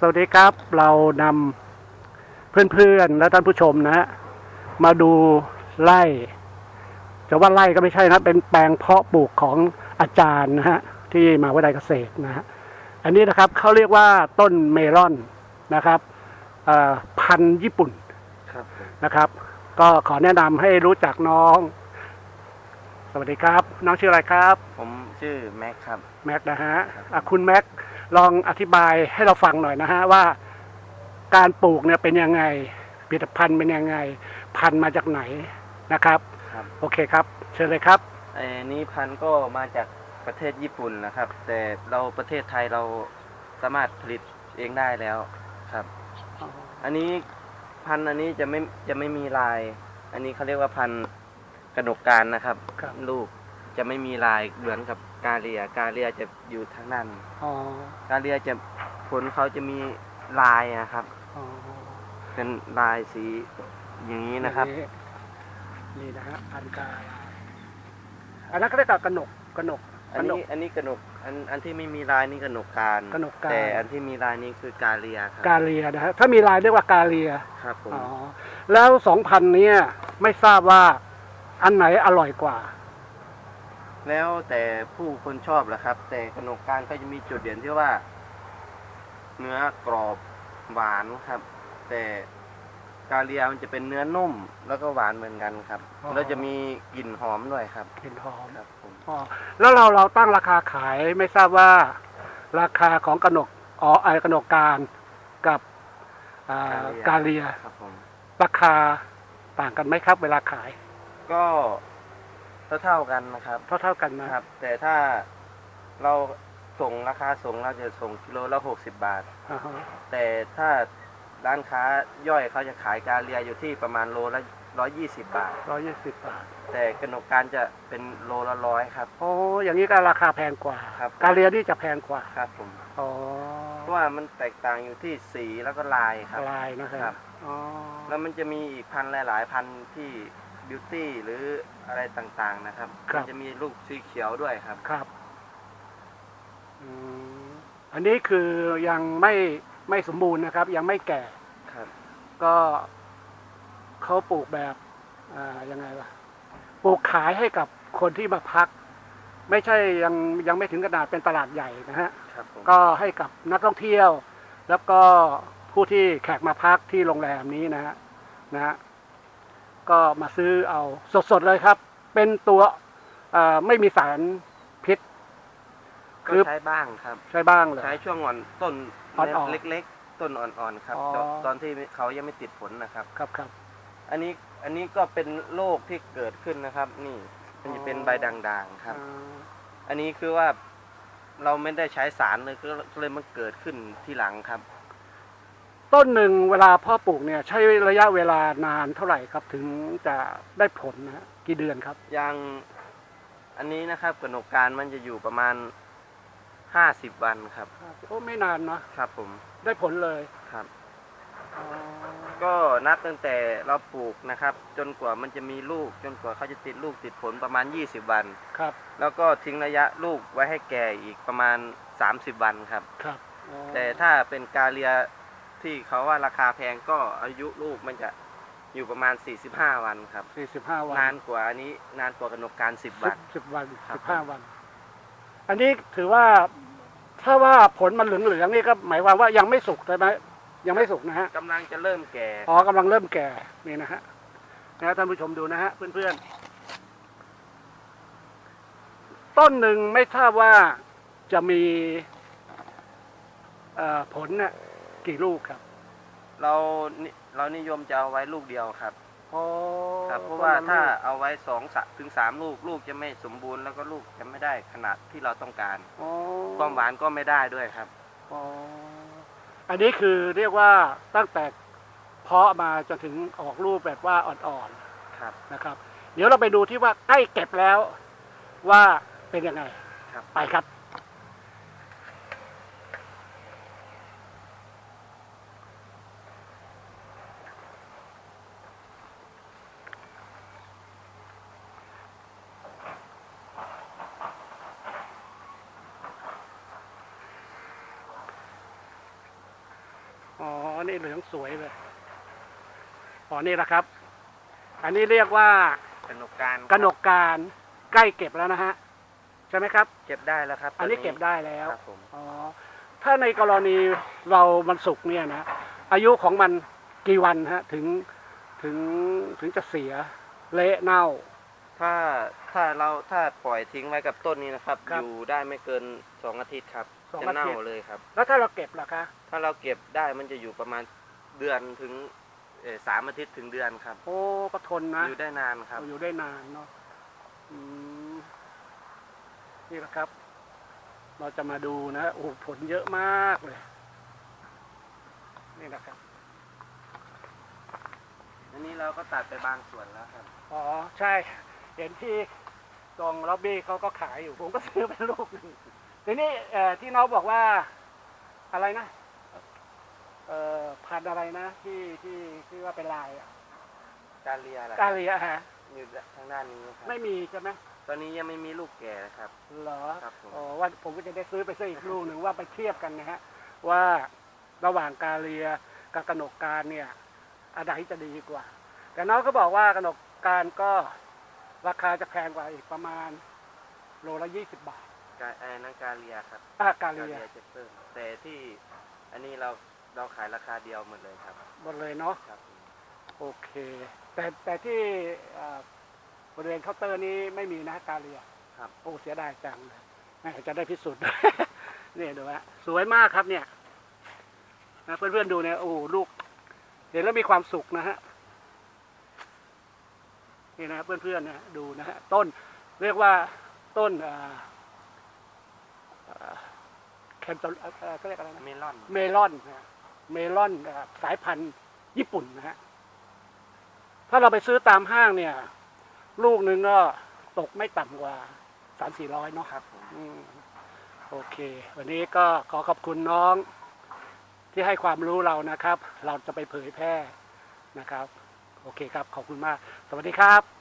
สวัสดีครับเรานำเพื่อนๆและท่านผู้ชมนะฮะมาดูไร่จะว่าไร่ก็ไม่ใช่นะเป็นแปลงเพาะปลูกของอาจารย์นะฮะที่มหาวิทยาลัยเกษตรนะฮะอันนี้นะครับเขาเรียกว่าต้นเมลอนนะครับเอ่อพันธุ์ญี่ปุ่นครับนะครับ ก็ขอแนะนำให้รู้จักน้อง สวัสดีครับ น้องชื่ออะไรครับ ผมชื่อแม็กครับ แม็กนะฮะครับอะคุณแม็ก ลองอธิบายให้เราฟังหน่อยนะฮะว่า การปลูกเนี่ยเป็นยังไงผลิตภัณฑ์เป็นยังไง พันธุ์มาจากไหนนะครับครับ โอเคครับ เชิญเลยครับไอ้นี้พันธุ์ก็มาจากประเทศญี่ปุ่นนะครับ แต่เราประเทศไทยเราสามารถผลิตเองได้แล้วครับ อันนี้พันธุ์อันนี้จะไม่จะไม่มีลาย อันนี้เขาเรียกว่าพันธุ์กระหนกการนะครับ ครับ ลูกจะไม่มีลายเหมือนกับ กาเลีย กาเลียจะอยู่ทางด้านอ๋อกาเลียจะผลเขาจะมีลายนะครับ อ๋อเป็นลายสีอย่างนี้นะครับ นี่นะฮะพันธุ์กาอันนั้นก็เรียกว่ากระหนกกระหนกอักนระหนนี้กอันนี้กระหนกอันอันที่ไม่มีลายนี่กระหนกการกระหนกการแต่อันที่มีลายนี่คือกาเลียครับกาเลียนะฮะถ้ามีลายเรียกว่ากาเลียครับผมอ๋อแล้วสองพันเนี้ยไม่ทราบว่าอันไหนอร่อยกว่า แล้วแต่ผู้คนชอบแหละครับ แต่กระหนกการก็จะมีจุดเด่นที่ว่า เนื้อกรอบหวานครับ แต่กาเลียมันจะเป็นเนื้อนุ่ม แล้วก็หวานเหมือนกันครับ อ๋อ แล้วจะมีกลิ่นหอมด้วยครับกลิ่นหอมครับผมอ๋อแล้วเราเราตั้งราคาขายไม่ทราบว่า ราคาของกระหนกอ๋อไอกระหนกการกับอ่ากาเลีย ครับผม ราคาต่างกันไหมครับ เวลาขายก็ เท่าเท่าๆกันนะครับเท่าเท่าๆกันนะครับแต่ถ้าเราส่งราคาส่งเราจะส่งกิโลละหกสิบบาทอ่าฮะแต่ถ้าร้านค้าย่อยเขาจะขายกาเลียอยู่ที่ประมาณโลละร้อยยี่สิบบาท ร้อยยี่สิบบาท แต่กนกการจะเป็นโลละร้อยครับ โอ้อย่างนี้ก็ราคาแพงกว่า ครับ กาเลียนี่จะแพงกว่า ครับผมอ๋อเพราะว่ามันแตกต่างอยู่ที่สีแล้วก็ลายครับ ลายนะคครัรับ บ อ๋อ แล้วมันจะมีอีกพันธุ์หลาย ๆ พันธุ์ที่ บิวตี้หรืออะไรต่างๆนะครับ มันจะมีลูกสีเขียวด้วยครับ ครับอืมอันนี้คือยังไม่ไม่สมบูรณ์นะครับ ยังไม่แก่ครับ ก็เขาปลูกแบบอ่ายังไงวะปลูกขายให้กับคนที่มาพัก ไม่ใช่ยังยังไม่ถึงขนาดเป็นตลาดใหญ่นะฮะ ครับผมก็ให้กับนักท่องเที่ยว แล้วก็ผู้ที่แขกมาพักที่โรงแรมนี้นะฮะนะฮะ ก็มาซื้อเอาสดๆเลยครับ เป็นตัวเอ่อไม่มีสารพิษก็คือใช้บ้างครับ ใช้บ้างเลยใช้ช่วงอ่อนต้นอ่อนๆเล็กๆ ต้นอ่อนๆครับอ๋อตอนตอนที่เขายังไม่ติดผลนะครับครับครับอันนี้อันนี้ก็เป็นโรคที่เกิดขึ้นนะครับ นี่มันจะเป็นใบด่างๆครับอ่าอันนี้คือว่าเราไม่ได้ใช้สารเลยก็ก็เลยมันเกิดขึ้นที่หลังครับ ต้นหนึ่งเวลาพ่อปลูกเนี่ยใช้ระยะเวลานานเท่าไหร่ครับ ถึงจะได้ผลนะฮะกี่เดือนครับ อย่างอันนี้นะครับกนกการมันจะอยู่ประมาณห้าสิบวันครับ โอ้ไม่นานนะครับผมได้ผลเลยครับ อ๋อก็นับตั้งแต่เราปลูกนะครับ จนกว่ามันจะมีลูก จนกว่าเขาจะติดลูกติดผลประมาณ 20 วัน ครับแล้วก็ทิ้งระยะลูกไว้ให้แก่อีกประมาณ 30 วันครับ ครับอ๋อแต่ถ้าเป็นกาเลีย ที่เขาว่าราคาแพงก็อายุลูกมันจะอยู่ประมาณ 45 วันครับ สี่สิบห้าวันนานกว่าอันนี้นานกว่ากนกการ 10สิวับนสิบวันครับ สิบห้าวัน อันนี้ถือว่าถ้าว่าผลมันเหลืองๆนี่ก็หมายความว่ายังไม่สุกใช่ไหมยังไม่สุกนะฮะ กำลังจะเริ่มแก่ อ๋อกำลังเริ่มแก่นี่นะฮะนะท่านผู้ชมดูนะฮะเพื่อนๆ ต้นหนึ่งไม่ทราบว่าจะมีเอ่อผลเนี่ย กี่ลูกครับเรานิเรานิยมจะเอาไว้ลูกเดียวครับ อ๋อครับ เพราะว่าถ้าเอาไว้สองถึงสามลูกลูกจะไม่สมบูรณ์แล้วก็ลูกจะไม่ได้ขนาดที่เราต้องการ อ๋อความหวานก็ไม่ได้ด้วยครับ อ๋ออันนี้คือเรียกว่าตั้งแต่เพาะมาจนถึงออกลูกแบบว่าอ่อนครับ ๆนะครับ เดี๋ยวเราไปดูที่ว่าใกล้เก็บแล้วว่าเป็นยังไง ครับ ไปครับ อ๋อนี่เหลืองสวยเลยอ๋อนี่แหละครับ อันนี้เรียกว่ากนกการกนกการใกล้เก็บแล้วนะฮะใช่ไหมครับ เก็บได้แล้วครับ อันนี้ตเก็บได้แล้วครับผมอ๋อถ้าในกรณีเรามันสุกเนี่ยนะอายุของมันกี่วันฮะ ถึงถึงถึงจะเสียเละเน่า ถ้าถ้าเราถ้าปล่อยทิ้งไว้กับต้นนี้นะครับ ครับ อยู่ได้ไม่เกินสองอาทิตย์ครับ สองจะอาทิตย์เน่าเลยครับ แล้วถ้าเราเก็บล่ะคะถ้าเราเก็บได้มันจะอยู่ประมาณเดือนถึงเอ่อสามอาทิตย์ถึงเดือนครับ โอ้ก็ทนนะ อยู่ได้นานครับ อยู่ได้นานเนาะอืมนี่แหละครับ เราจะมาดูนะโอ้โหผลเยอะมากเลย นี่นะครับ อันนี้เราก็ตัดไปบางส่วนแล้วครับ อ๋อ ใช่ เห็นที่ตรงล็อบบี้เขาก็ขายอยู่ ผมก็ซื้อเป็นลูกหนึ่ง ทีนี้เอ่อที่น้องบอกว่าอะไรนะเอ่อพันธุ์อะไรนะ ที่ที่ที่ว่าเป็นลายอะการเลียอะไรกาเลียฮะอยู่ทางด้านนี้ครับไม่มีใช่ไหมตอนนี้ยังไม่มีลูกแก่นะครับ เหรอครับผม อ๋อว่าผมก็จะได้ซื้อไปซื้ออีกลูกหนึ่งว่าไปเทียบกันนะฮะว่าระหว่างกาเลียกับกนกการเนี่ยอะไรจะดีกว่า แต่น้องก็บอกว่ากนกการก็ราคาจะแพงกว่าอีกประมาณโลละยี่สิบบาท กาไอ้นั่นการเลียครับอ่ากาการเลียเลียจะเพิ่มแต่ที่อันนี้เราเราขายราคาเดียวหมดเลยครับหมดเลยเนาะครับผมโอเค แต่แต่ที่อ่าบริเวณเคาน์เตอร์นี้ไม่มีนะกาเลียครับโอ้เสียดายจังเลยแม่จะได้พิสูจน์เนี่ยดูฮะสวยมากครับเนี่ยนะเพื่อนๆดูเนี่ยโอ้ลูกเห็นแล้วมีความสุขนะฮะนี่นะเพื่อนๆนะดูนะฮะต้นเรียกว่าต้นอ่าอ่าแคนตาเอ่อเขาเรียกอะไรนะเมลอน เมลอนนะเมลอนอ่าสายพันธุ์ญี่ปุ่นนะฮะถ้าเราไปซื้อตามห้างเนี่ย ลูกหนึ่งก็ตกไม่ต่ำกว่าสามสี่ร้อยเนาะครับผมอืมโอเค วันนี้ก็ขอขอบคุณน้อง ที่ให้ความรู้เรานะครับ เราจะไปเผยแพร่นะครับ โอเคครับ ขอบคุณมาก สวัสดีครับ